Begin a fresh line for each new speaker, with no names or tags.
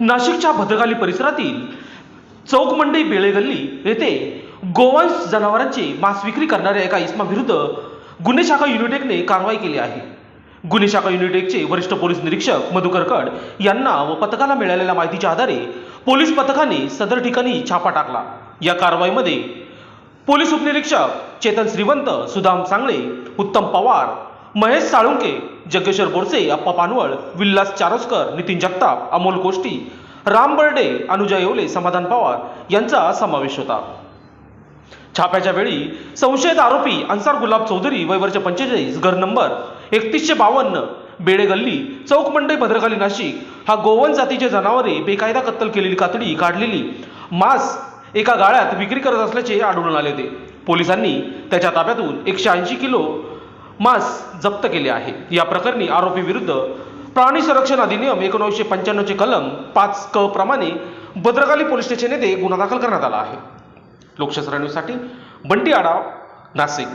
नाशिकच्या भद्रकाली परिसरातील चौकमंडई बेळेगल्ली येथे गोवंश जनावरांची मांस विक्री करणाऱ्या एका इसमाविरुद्ध गुन्हे शाखा युनिटेकने कारवाई केली आहे. गुन्हे शाखा युनिटेकचे वरिष्ठ पोलीस निरीक्षक मधुकरकड यांना व पथकाला मिळालेल्या माहितीच्या आधारे पोलीस पथकाने सदर ठिकाणी छापा टाकला. या कारवाईमध्ये पोलीस उपनिरीक्षक चेतन श्रीवंत सुदाम सांगळे उत्तम पवार महेश साळुंके जगेश्वर बोरसे अप्पा पानवळ विल्लास चारोस्कर नितीन जगताप अमोल कोष्टी राम बर्डे अनुजा येवले समाधान पवार यांचा समावेश होता. छाप्याच्या वेळी संशयित आरोपी अन्सार गुलाब चौधरी वय पंचेचाळीस घर नंबर एकतीसशे बावन्न बेडे गल्ली चौक मंडई भद्रकाली नाशिक हा गोवन जातीचे जनावरे बेकायदा कत्तल केलेली कातडी काढलेली मांस एका गाळ्यात विक्री करत असल्याचे आढळून आले होते. पोलिसांनी त्याच्या ताब्यातून एकशे ऐंशी किलो मांस जप्त केले आहे. या प्रकरणी आरोपी विरुद्ध प्राणी संरक्षण अधिनियम एकोणीसशे पंच्याण्णवचे कलम पाच क प्रमाणे भद्रकाली पोलीस स्टेशन येथे गुन्हा दाखल करण्यात आला आहे. लोकशास्त्र न्यूजसाठी बंटी आडाव नाशिक.